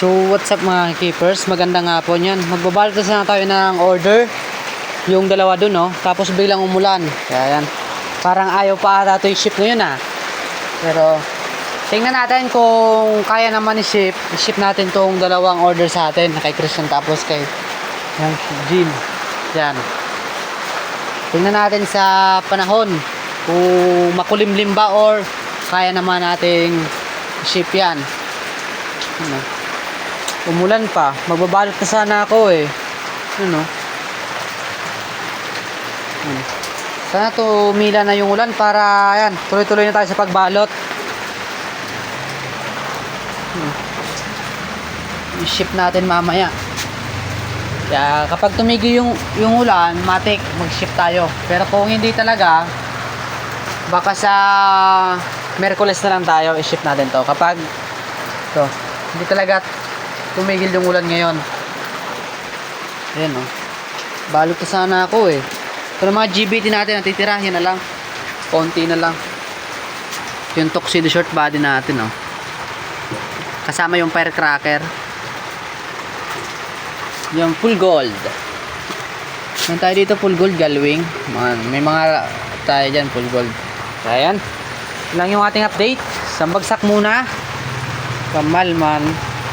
So, what's up mga keepers? Maganda nga po yan. Magbabalot na tayo ng order. Yung dalawa dun, no? Tapos biglang umulan. Kaya yan. Parang ayaw pa ata ito i-ship ngayon, ah. Pero, tingnan natin kung kaya naman i-ship. I-ship natin tong dalawang order sa atin. Kay Christian tapos kay yan, Jim. Yan. Tingnan natin sa panahon kung makulimlim ba or kaya naman nating ship yan. Ano? Umulan pa. Magbabalot na sana ako eh. Ano? Ano? Sana tumila na yung ulan para yan, tuloy-tuloy na tayo sa pagbalot. Ano? I-ship natin mamaya. Kaya kapag tumigil yung, yung ulan, matik, mag-ship tayo. Pero kung hindi talaga, baka sa Merkules na lang tayo, i-ship natin to. Kapag, to, hindi talaga tumigil yung ulan ngayon. Ayan o. Balot na sana ako eh. Pero mga GBT natin, natitira, yan na lang. Konti na lang. Yung tuxedo short body natin oh. Kasama yung firecracker. Yung full gold. Meron tayo dito full gold galwing. Man, may mga tayo dyan full gold. Yan. Yun lang yung ating update. Sambagsak muna. Kamal man.